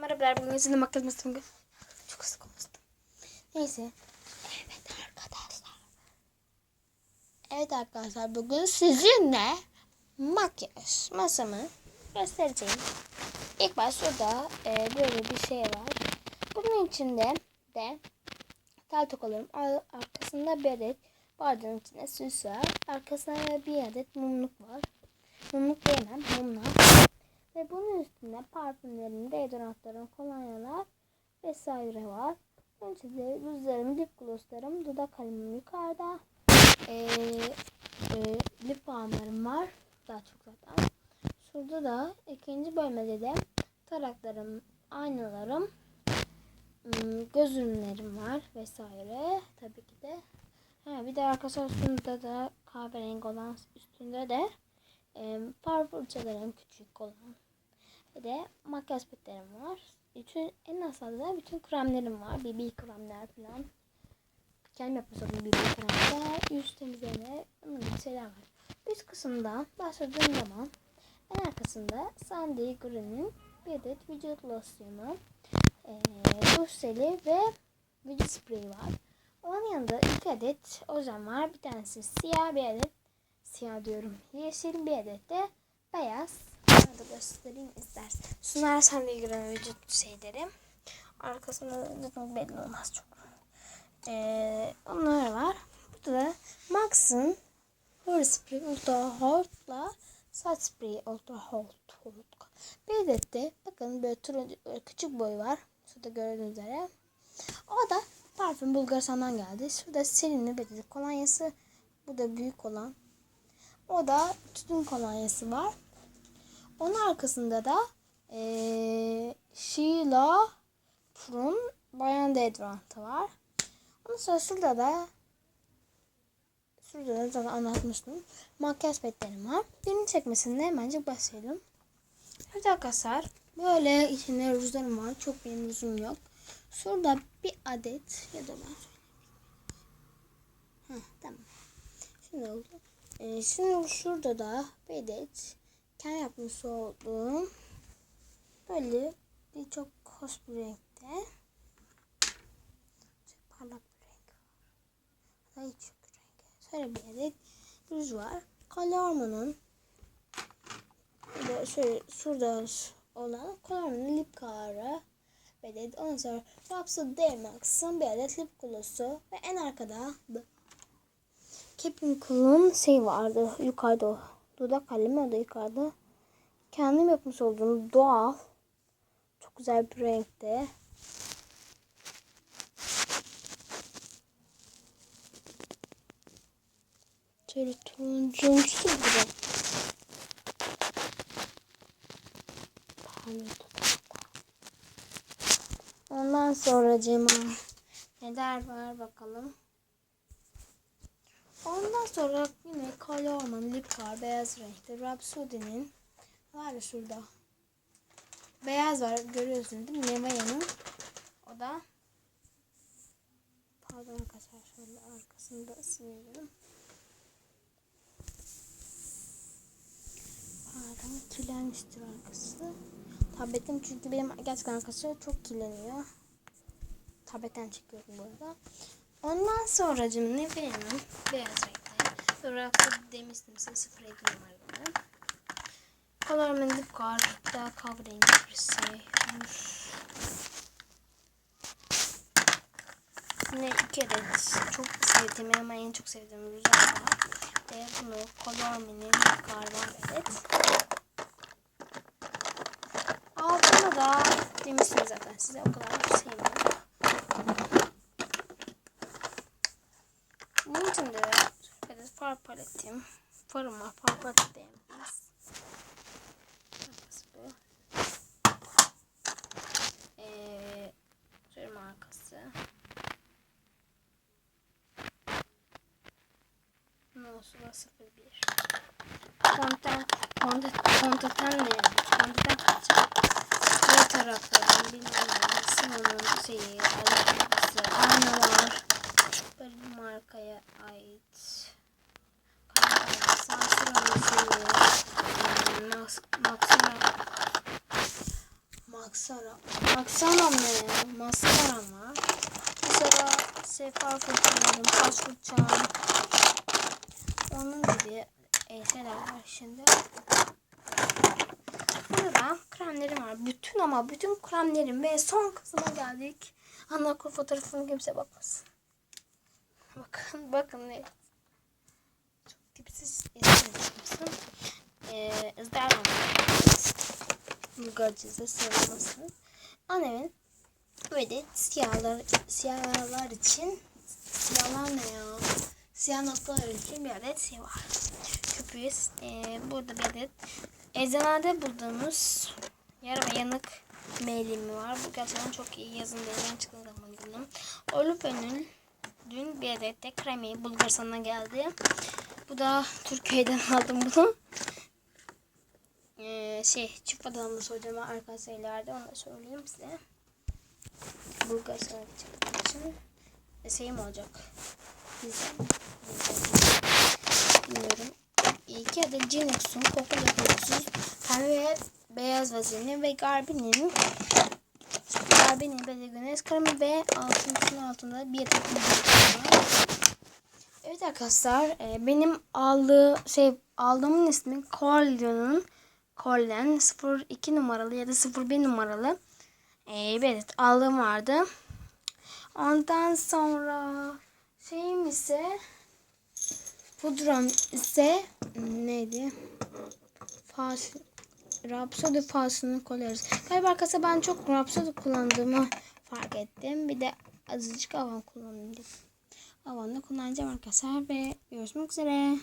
Merhabalar bugün sizinle makyaj masasını çok hızlı konuştum. Neyse. Evet arkadaşlar. Evet arkadaşlar bugün sizinle makyaj masamı göstereceğim. İlk baş şurada e, böyle bir şey var. Bunun içinde de tel tokalarım ar- arkasında bir adet bardağın içinde süs var. Arkasında da bir adet mumluk var. Mumluk diyemem mumlar. Üstünde parfümlerim, deodorantlarım, kolonyalar vesaire var. Önce de rujlarım, lip glosslarım, dudak kalemim yukarıda. Ee, e, lip balmlarım var. Daha çok zaten. Şurada da ikinci bölmede de taraklarım, aynalarım, ım, göz ürünlerim var vesaire. Tabii ki de. Ha, bir de arkadaşlar şunda da kahverengi olan üstünde de e, far küçük olan. Ve de makyaj petlerim var. Bütün, en aşağıda da bütün kremlerim var. BB kremler falan. Kendim yapmış olduğum BB kremler. Yüz temizleme şeyler var. Üst kısımda başladığım zaman en arkasında Sandy Green'in bir adet vücut losyonu, e, duş jeli ve vücut spreyi var. Onun yanında iki adet ojem var. Bir tanesi siyah, bir adet siyah diyorum. Yeşil bir adet de beyaz. Göstereyim istersen. Şunlar Sandy Green vücut şeyleri. Arkasında zaten belli olmaz çok. Ee, onlar var. Burada da Max'ın Hair Spray Ultra Hot'la saç spreyi Ultra. Hot. Bir de bakın böyle turuncu böyle küçük boy var. Şurada gördüğünüz üzere. O da parfüm Bulgaristan'dan geldi. Şurada Selin'in bir adet kolonyası. Bu da büyük olan. O da tütün kolonyası var. Onun arkasında da eee Sheila Prun Bayan Deodorantı var. Ondan sonra şurada da şurada da zaten anlatmıştım. Makyaj petlerim var. Birini çekmesinde hemencik başlayalım. Evet arkadaşlar böyle içinde rujlarım var. Çok benim rujum yok. Şurada bir adet ya da ben Heh, tamam. Şimdi oldu. Ee, şimdi şurada da bir adet kendi yapmış olduğum böyle bir çok hoş bir renkte çok parlak bir renk. Hatta hiç yok rengi. Şöyle bir adet ruj var. Bir de şöyle şurada olan Colorman'ın lip karı ve de ondan sonra Rhapsody D-Max'ın bir adet lip gloss'u ve en arkada da Kepin Cool'un şey vardı yukarıda o. Dudak kalemi o da yukarıda. Kendim yapmış olduğum doğal. Çok güzel bir renkte. Şöyle turuncumsu. Pardon. Ondan sonra Cema neler var bakalım. Ondan sonra yine Colorman Lip Car beyaz renkte Rhapsody'nin var ya şurada. Beyaz var görüyorsunuz değil mi? Nevaya'nın. O da pardon arkadaşlar şöyle arkasında silelim. Pardon kirlenmiştir arkası. Tabletim çünkü benim gerçekten arkası çok kirleniyor. Tabletten çekiyorum bu arada. Ondan sonra Nivea'nın beyaz renkte. Sonra demiştim size 02 numaralı. Colorman Lip Car daha kahverengi bir şey. Yine iki adet çok sevdiğim ama en çok sevdiğim rüzgar var. Ve bunu Colorman'in Lip Car var evet. Altına da demiştim zaten size o kadar sevmiyorum. De böyle far paletim. Farım. Far palet diyemeyiz. Arkası bu. Ee, şöyle markası. Nosula 01. Konten, konten, kontenten ne? Kontenten kaçacak. Diğer taraflardan bilmem ne. Simon'un şeyi, alakası, aynalar. Böyle bir markaya ait. Sansür'ün şeyi. Max, Maxima Maskara. Maskara mı? Maskara mı? Mesela sefa fırçaladım, saç fırçam. Onun gibi e, şeyler var şimdi. Burada kremlerim var. Bütün ama bütün kremlerim ve son kısma geldik. Anakor fotoğrafını kimse bakmasın. Bakın bakın ne. Çok tipsiz izlemesin. Ee, izler Bulgarcıza sarılmasın. Annemin ve de siyahlar, siyahlar için siyahlar ne ya? Siyah noktalar için bir adet şey var. Köpüğü e, burada bir adet eczanede bulduğumuz yara ve yanık meylimi var. Bu gerçekten çok iyi. Yazın denizden çıktığı zaman günüm. Olufen'in dün bir adet de kremi Bulgaristan'dan geldi. Bu da Türkiye'den aldım bunu. Ee, şey çift adamlı soracağım arkadaşlar ileride onu da söyleyeyim size. Bulgaristan'a gidecek için e, şeyim olacak. Vizem. Bilmiyorum. İki adet Cinux'un kokulu kokusuz pembe beyaz vazini ve Garbini'nin Garbini ve Güneş kremi ve altının altında bir adet. Evet arkadaşlar e, benim aldığı şey aldığımın ismi Corleone'un Corlen 02 numaralı ya da 01 numaralı e, bir aldığım vardı. Ondan sonra şeyim ise pudram ise neydi? Fas Rhapsody fasını koyuyoruz. Galiba arkadaşlar ben çok Rhapsody kullandığımı fark ettim. Bir de azıcık Avon kullandım. Avon'da kullanacağım arkadaşlar ve görüşmek üzere.